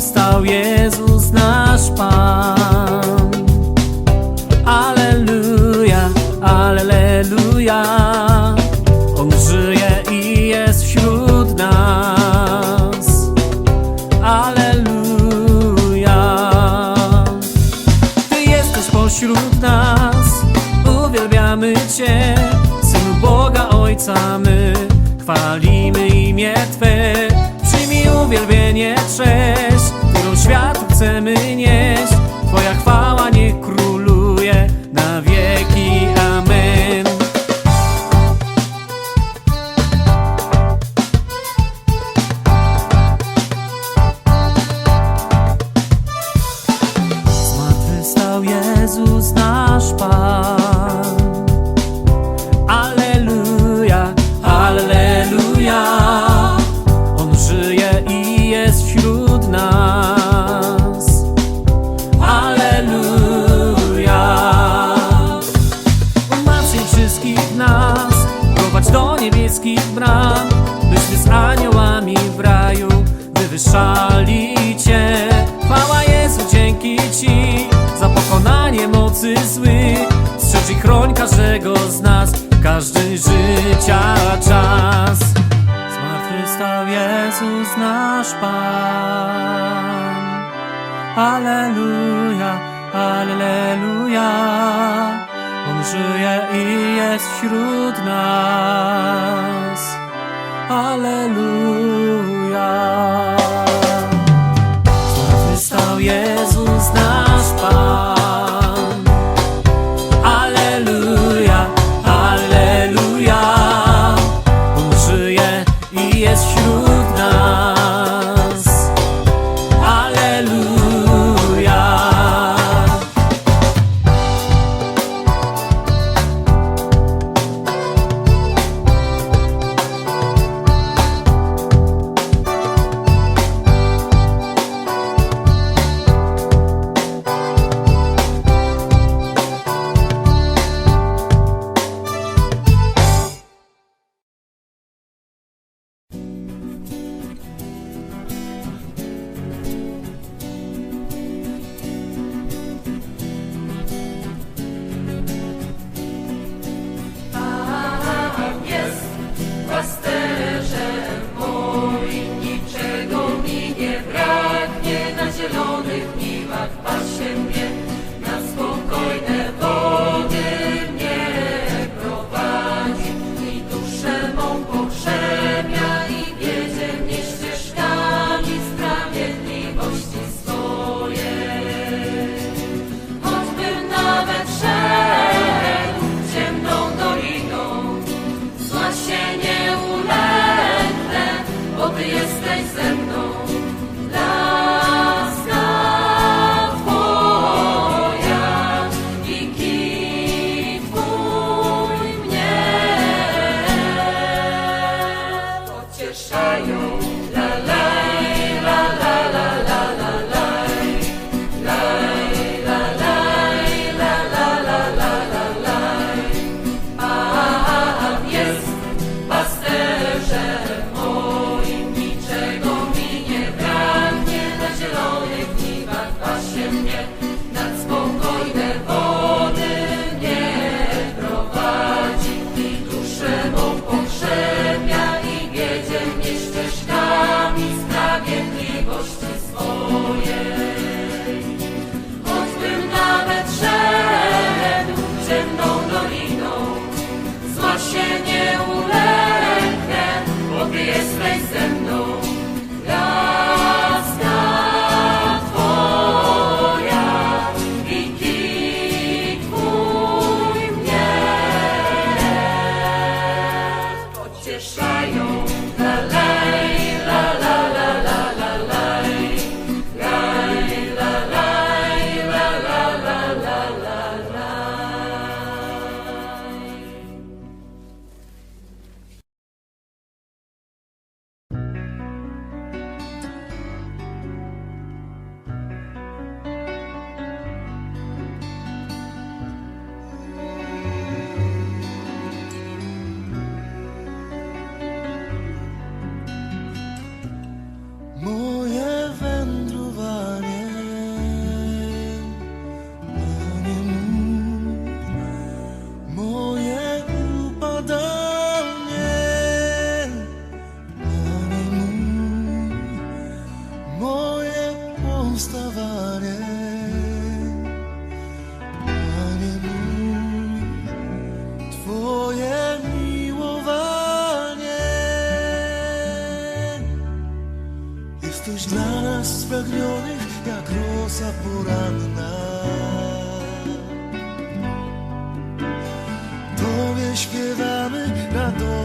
zmartwychwstał Jezus nasz Pan. Alleluja, Alleluja, On żyje i jest wśród nas. Alleluja. Ty jesteś pośród nas, uwielbiamy Cię, Synu Boga Ojca my, chwalimy imię Twe. Światu chcemy życia czas. Zmartwychwstał Jezus nasz Pan. Alleluja, Alleluja. On żyje i jest wśród nas. Alleluja. Zmartwychwstał Jezus nasz Pan.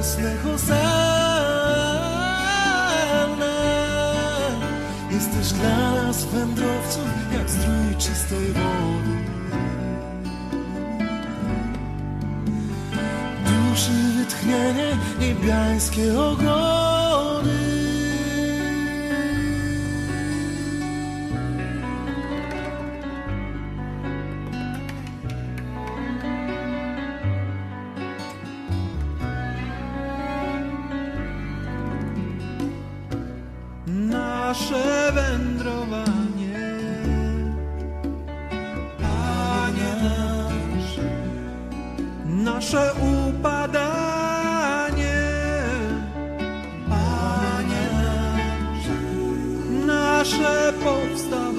lejos Jesteś dla nas wędrowców jak strój czystej wody. Duszy wytchnienie niebiańskie ogony powstał.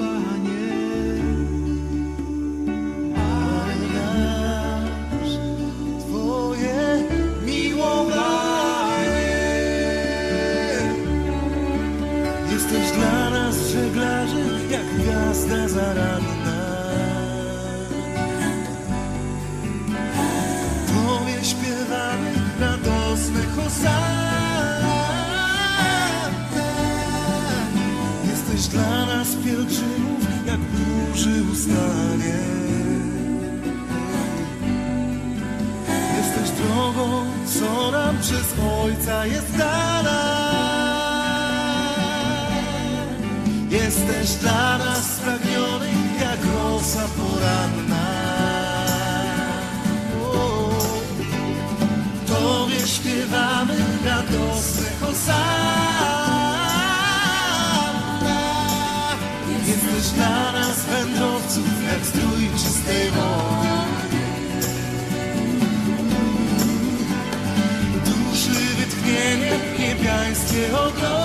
czy ustanie. Jesteś drogą, co nam przez Ojca jest dana. Jesteś dla nas spragniony jak rosa poranna. O, tobie śpiewamy radosne hosany. jak strój czystej wody. Duszy wytchnienie niebiańskie ogromy.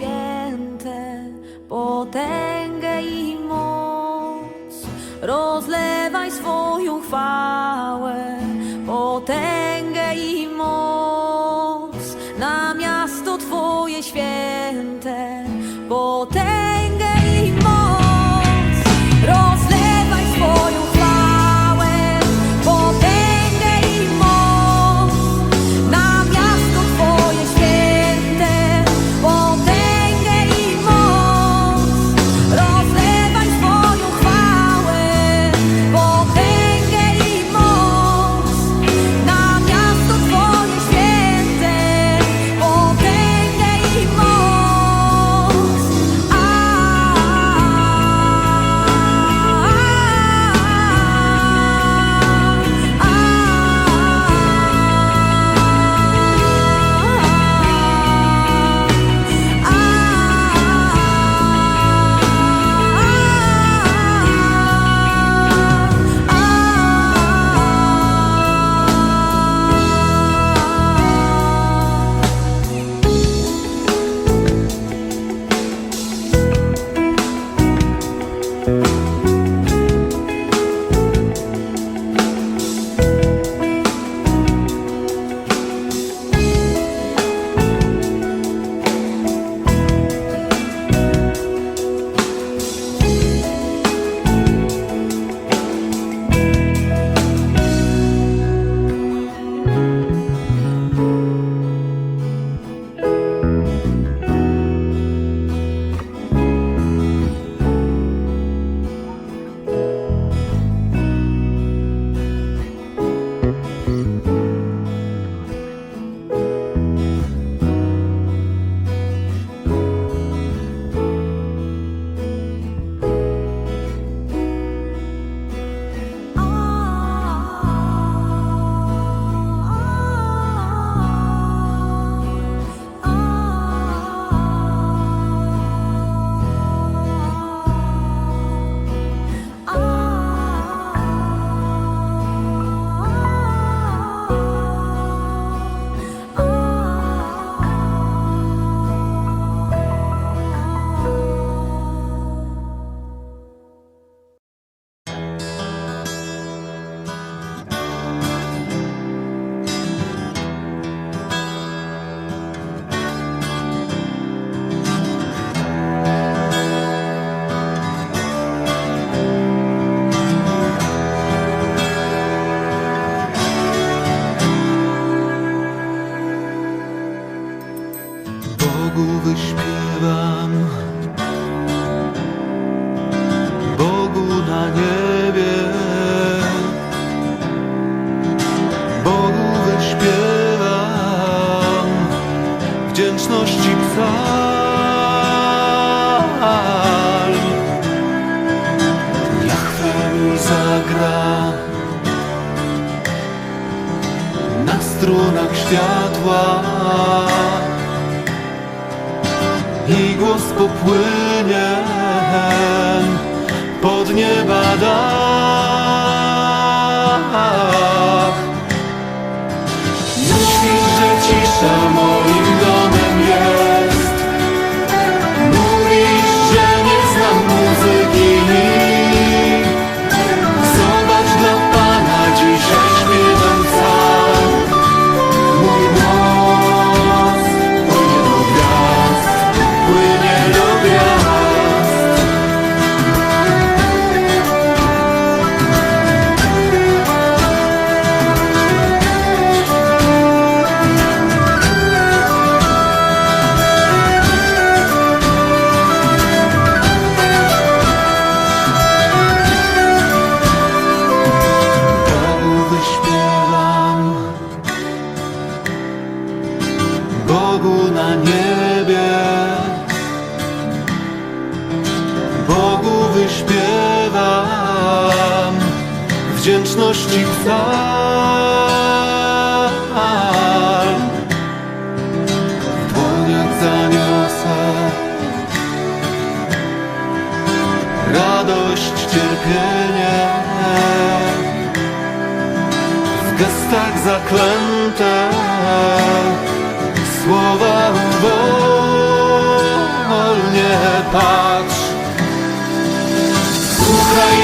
święte, potęgę i moc, rozlewaj swoją chwałę. popłynie pod nieba dal. fal W dłoniach zaniosę Radość, cierpienie. W gestach zaklęte Słowa wolnie patrz. Słuchaj